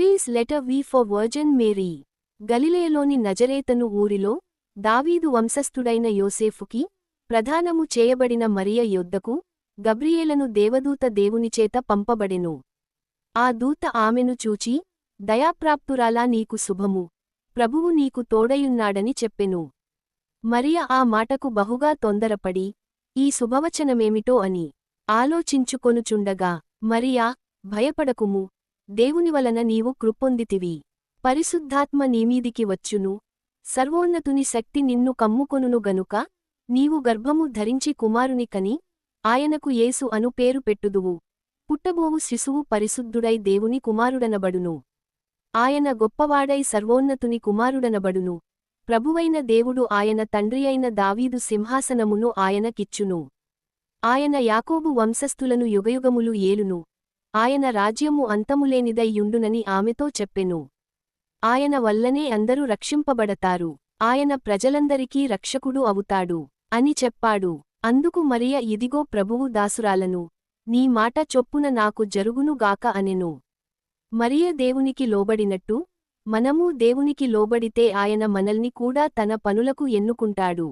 Today's letter V for virgin Mary గలిలేలోని నజరేతను ఊరిలో దావీదు వంశస్థుడైన యోసేఫుకి ప్రధానము చేయబడిన మరియ యొద్దకు గబ్రియేలను దేవదూత దేవునిచేత పంపబడెను. ఆ దూత ఆమెను చూచి దయాప్రాప్తురాలా నీకు శుభము. ప్రభువు నీకు తోడయున్నాడని చెప్పెను. మరియ ఆ మాటకు బహుగా తొందరపడి ఈ శుభవచనమేమిటో అని ఆలోచించుకొనుచుండగా మరియా భయపడకుము. దేవునివలన నీవు కృప్పొందితివి పరిశుద్ధాత్మ నీమీదికి వచ్చును. సర్వోన్నతుని శక్తి నిన్ను కమ్ముకొనును గనుక నీవు గర్భము ధరించి కుమారుని కని ఆయనకు యేసు అను పేరు పెట్టుదువు. పుట్టబోవు శిశువు పరిశుద్ధుడై దేవుని కుమారుడనబడును. ఆయన గొప్పవాడై సర్వోన్నతుని కుమారుడనబడును. ప్రభువైన దేవుడు ఆయన తండ్రియైన దావీదు సింహాసనమును ఆయనకిచ్చును. ఆయన యాకోబు వంశస్థులను యుగయుగములు ఏలును. ఆయన రాజ్యము అంతములేనిదై యుండునని ఆమెతో చెప్పెను. ఆయన వల్లనే అందరూ రక్షింపబడతారు. ఆయన ప్రజలందరికీ రక్షకుడు అవుతాడు అని చెప్పాడు. అందుకు మరియ ఇదిగో ప్రభువు దాసురాలను నీ మాట చొప్పున నాకు జరుగునుగాక అనెను. మరియ దేవునికి లోబడినట్టు మనమూ దేవునికి లోబడితే ఆయన మనల్ని కూడా తన పనులకు ఎన్నుకుంటాడు.